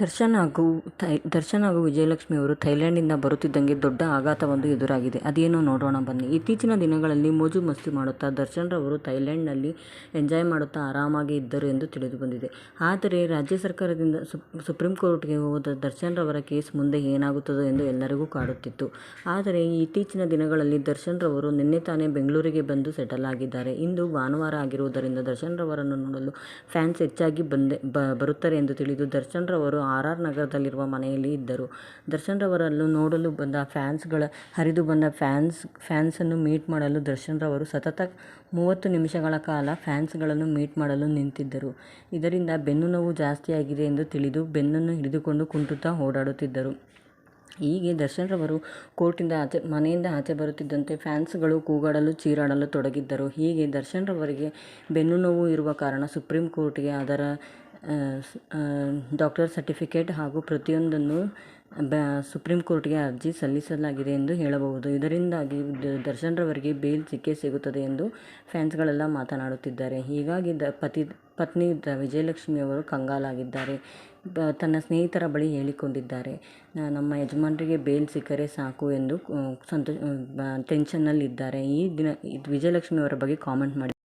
ದರ್ಶನ್ ಹಾಗೂ ಥೈ, ದರ್ಶನ್ ಹಾಗೂ ವಿಜಯಲಕ್ಷ್ಮಿ ಅವರು ಥೈಲ್ಯಾಂಡಿಂದ ಬರುತ್ತಿದ್ದಂಗೆ ದೊಡ್ಡ ಆಘಾತವೊಂದು ಎದುರಾಗಿದೆ. ಅದೇನೋ ನೋಡೋಣ ಬನ್ನಿ. ಇತ್ತೀಚಿನ ದಿನಗಳಲ್ಲಿ ಮೋಜು ಮಸ್ತಿ ಮಾಡುತ್ತಾ ದರ್ಶನ್ ರವರು ಥೈಲ್ಯಾಂಡ್ನಲ್ಲಿ ಎಂಜಾಯ್ ಮಾಡುತ್ತಾ ಆರಾಮಾಗಿ ಇದ್ದರು ಎಂದು ತಿಳಿದು ಬಂದಿದೆ ಆದರೆ ರಾಜ್ಯ ಸರ್ಕಾರದಿಂದ ಸುಪ್ರೀಂ ಕೋರ್ಟ್ಗೆ ಹೋದ ದರ್ಶನ್ರವರ ಕೇಸ್ ಮುಂದೆ ಏನಾಗುತ್ತದೋ ಎಂದು ಎಲ್ಲರಿಗೂ ಕಾಡುತ್ತಿತ್ತು. ಆದರೆ ಇತ್ತೀಚಿನ ದಿನಗಳಲ್ಲಿ ದರ್ಶನ್ರವರು ನಿನ್ನೆ ತಾನೇ ಬೆಂಗಳೂರಿಗೆ ಬಂದು ಸೆಟಲ್ ಆಗಿದ್ದಾರೆ. ಇಂದು ಭಾನುವಾರ ಆಗಿರುವುದರಿಂದ ದರ್ಶನ್ರವರನ್ನು ನೋಡಲು ಫ್ಯಾನ್ಸ್ ಹೆಚ್ಚಾಗಿ ಬಂದೆ ಬರುತ್ತಾರೆ ಎಂದು ತಿಳಿದು ದರ್ಶನ್ ರವರು ಆರ್ ಆರ್ ನಗರದಲ್ಲಿರುವ ಮನೆಯಲ್ಲಿ ಇದ್ದರು. ದರ್ಶನ್ರವರನ್ನು ನೋಡಲು ಬಂದ ಫ್ಯಾನ್ಸ್ಗಳ, ಹರಿದು ಬಂದ ಫ್ಯಾನ್ಸ್, ಫ್ಯಾನ್ಸನ್ನು ಮೀಟ್ ಮಾಡಲು ದರ್ಶನ್ರವರು ಸತತ ಮೂವತ್ತು ನಿಮಿಷಗಳ ಕಾಲ ಫ್ಯಾನ್ಸ್ಗಳನ್ನು ಮೀಟ್ ಮಾಡಲು ನಿಂತಿದ್ದರು. ಇದರಿಂದ ಬೆನ್ನು ನೋವು ಜಾಸ್ತಿಯಾಗಿದೆ ಎಂದು ತಿಳಿದು ಬೆನ್ನನ್ನು ಹಿಡಿದುಕೊಂಡು ಕುಂಟುತ್ತಾ ಓಡಾಡುತ್ತಿದ್ದರು. ಹೀಗೆ ದರ್ಶನ್ರವರು ಕೋರ್ಟಿಂದ ಆಚೆ, ಮನೆಯಿಂದ ಆಚೆ ಬರುತ್ತಿದ್ದಂತೆ ಫ್ಯಾನ್ಸ್ಗಳು ಕೂಗಾಡಲು, ಚೀರಾಡಲು ತೊಡಗಿದ್ದರು. ಹೀಗೆ ದರ್ಶನ್ರವರಿಗೆ ಬೆನ್ನು ನೋವು ಇರುವ ಕಾರಣ ಸುಪ್ರೀಂ ಕೋರ್ಟ್ಗೆ ಅದರ ಡಾಕ್ಟರ್ ಸರ್ಟಿಫಿಕೇಟ್ ಹಾಗೂ ಪ್ರತಿಯೊಂದನ್ನು ಬ, ಸುಪ್ರೀಂ ಕೋರ್ಟ್ಗೆ ಅರ್ಜಿ ಸಲ್ಲಿಸಲಾಗಿದೆ ಎಂದು ಹೇಳಬಹುದು. ಇದರಿಂದಾಗಿ ದರ್ಶನ್ ರವರಿಗೆ ಬೇಲ್ ಸಿಕ್ಕೇ ಸಿಗುತ್ತದೆ ಎಂದು ಫ್ಯಾನ್ಸ್ಗಳೆಲ್ಲ ಮಾತನಾಡುತ್ತಿದ್ದಾರೆ. ಹೀಗಾಗಿ ದ, ಪತಿ, ಪತ್ನಿ ದ, ವಿಜಯಲಕ್ಷ್ಮಿ ಅವರು ಕಂಗಾಲಾಗಿದ್ದಾರೆ. ತನ್ನ ಸ್ನೇಹಿತರ ಬಳಿ ಹೇಳಿಕೊಂಡಿದ್ದಾರೆ. ನಮ್ಮ ಯಜಮಾನರಿಗೆ ಬೇಲ್ ಸಿಕ್ಕರೆ ಸಾಕು ಎಂದು ಸಂತೋಷ ಟೆನ್ಷನ್ನಲ್ಲಿದ್ದಾರೆ. ಈ ದಿನ, ವಿಜಯಲಕ್ಷ್ಮಿ ಅವರ ಬಗ್ಗೆ ಕಾಮೆಂಟ್ ಮಾಡಿ